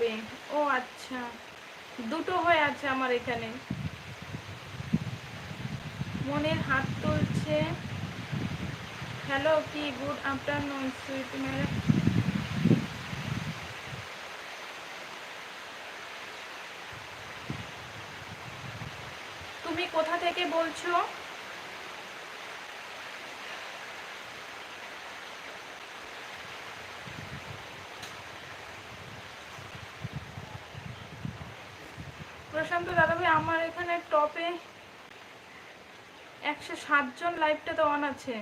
হবে। ও আচ্ছা দুটো হয়ে আছে আমার এখানে। মনের হাত তুলছে। হ্যালো কি গুড আফটারনুন সুইট মেরে তুমি কোথা থেকে বলছো? প্রশান্ত দাদা ভাই আমার এখানে টপে একশো সাতজন লাইভটাতে অন আছে।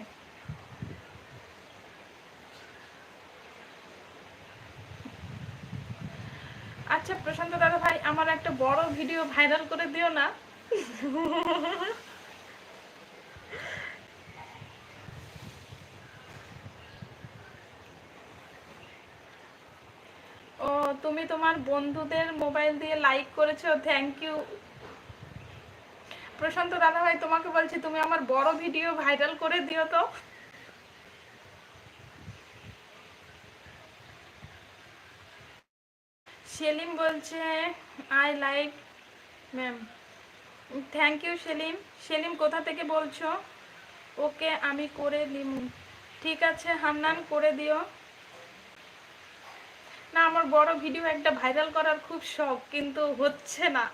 আচ্ছা প্রশান্ত দাদা ভাই আমার একটা বড় ভিডিও ভাইরাল করে দিও না ও তুমি তোমার বন্ধুদের মোবাইল দিয়ে লাইক করেছ থ্যাংক ইউ প্রশান্ত দাদা ভাই তোমাকে বলছি, তুমি আমার বড় ভিডিও ভাইরাল করে দিও তো। সেলিম বলছে I like ma'am thank you Salim. Salim, কোথা থেকে বলছো? ওকে আমি করে দিম। ঠিক আছে হামনান করে দিও। না, আমার বড় ভিডিও একটা ভাইরাল করার খুব শখ, কিন্তু হচ্ছে না।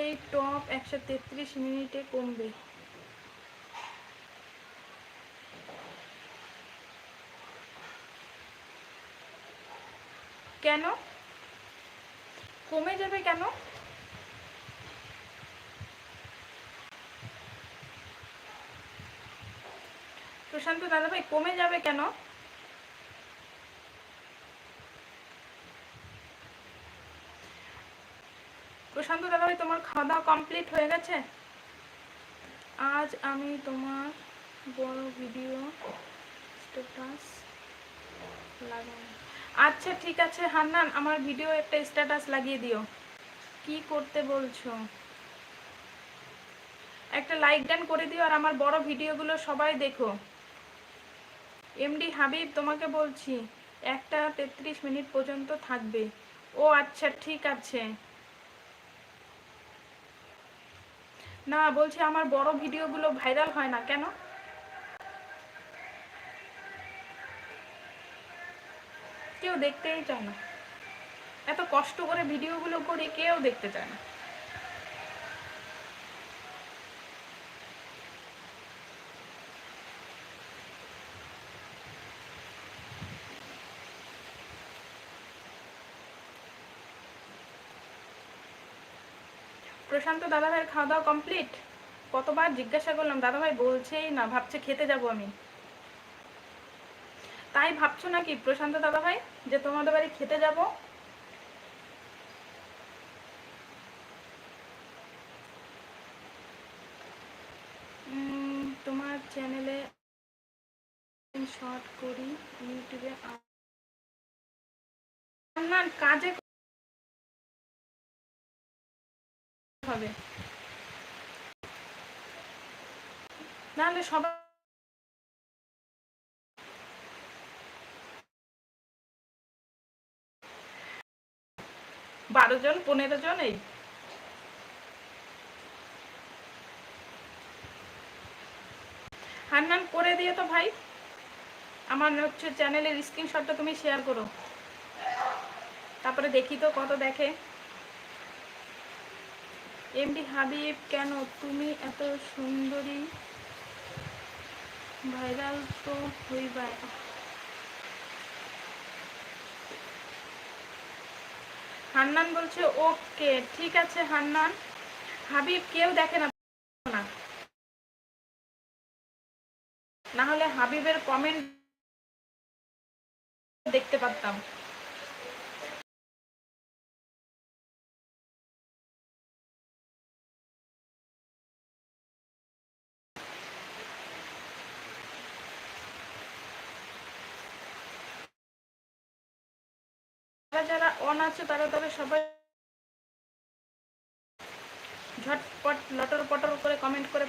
এই টপ একশো তেত্রিশ মিনিটে কমবে। কেন? কমে যাবে কেন? প্রশান্ত দাদাভাই, কমে যাবে কেন? প্রশান্ত দাদাভাই তোমার খাওয়া দাওয়া কমপ্লিট হয়ে গেছে? আজ আমি তোমার বড় ভিডিও স্ট্যাটাস লাগাবো। আচ্ছা ঠিক আছে, হান্নান, আমার ভিডিও একটা স্ট্যাটাস লাগিয়ে দিও। কি করতে বলছো? একটা লাইক ডান করে দিও আর আমার বড় ভিডিওগুলো সবাই দেখো। এমডি হাবিব, তোমাকে বলছি, একটা তেত্রিশ মিনিট পর্যন্ত থাকবে। ও আচ্ছা ঠিক আছে। না, বলছি আমার বড় ভিডিওগুলো ভাইরাল হয় না, কেন? কেউ দেখতেই চায় না। এত কষ্ট করে ভিডিওগুলো করে কেউ দেখতে চায় না। প্রশান্ত দাদাভাইয়ের খাওয়া দাওয়া কমপ্লিট কতবার জিজ্ঞাসা করলাম, দাদাভাই বলছেই না, ভাবছে খেতে যাব আমি। তাই ভাবছ নাকি প্রশান্ত দাদাভাই, যে তোমাদের বাড়ি খেতে যাব? তোমার চ্যানেলে শর্ট করি, ইউটিউবে কাজে হবে। নাহলে সবাই বারো জন, পনেরো জন এই। হান্নান করে দিয়ে তো ভাই। আমার হচ্ছে চ্যানেলের স্ক্রিনশটটা তুমি শেয়ার করো। তারপরে দেখি তো কত দেখে। এমডি হাবিব, কেন তুমি এত সুন্দরী? ভাইরাল তো হইবাই। হান্নান বলছে, ওকে, ঠিক আছে হান্নান। হাবিব কেউ দেখে না। না হলে হাবিবের কমেন্ট দেখতে পারতাম। যারা যারা অন আছে তারা তবে সবাই ঝটপট লটর পটর করে কমেন্ট করে